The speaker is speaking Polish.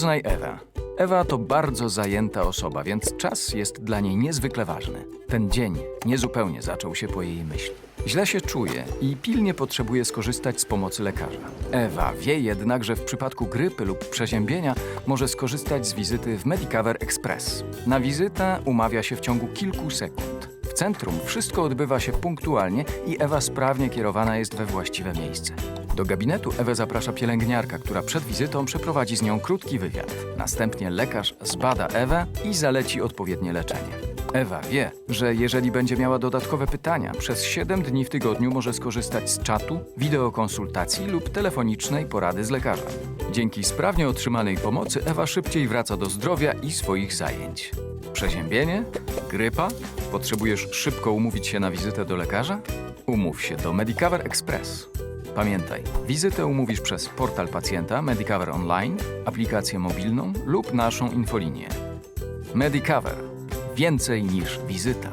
Poznaj Ewę. Ewa to bardzo zajęta osoba, więc czas jest dla niej niezwykle ważny. Ten dzień niezupełnie zaczął się po jej myśli. Źle się czuje i pilnie potrzebuje skorzystać z pomocy lekarza. Ewa wie jednak, że w przypadku grypy lub przeziębienia może skorzystać z wizyty w Medicover Express. Na wizytę umawia się w ciągu kilku sekund. W centrum wszystko odbywa się punktualnie i Ewa sprawnie kierowana jest we właściwe miejsce. Do gabinetu Ewę zaprasza pielęgniarka, która przed wizytą przeprowadzi z nią krótki wywiad. Następnie lekarz zbada Ewę i zaleci odpowiednie leczenie. Ewa wie, że jeżeli będzie miała dodatkowe pytania, przez 7 dni w tygodniu może skorzystać z czatu, wideokonsultacji lub telefonicznej porady z lekarzem. Dzięki sprawnie otrzymanej pomocy Ewa szybciej wraca do zdrowia i swoich zajęć. Przeziębienie? Grypa? Potrzebujesz szybko umówić się na wizytę do lekarza? Umów się do Medicover Express. Pamiętaj, wizytę umówisz przez portal pacjenta Medicover Online, aplikację mobilną lub naszą infolinię. Medicover. Więcej niż wizyta.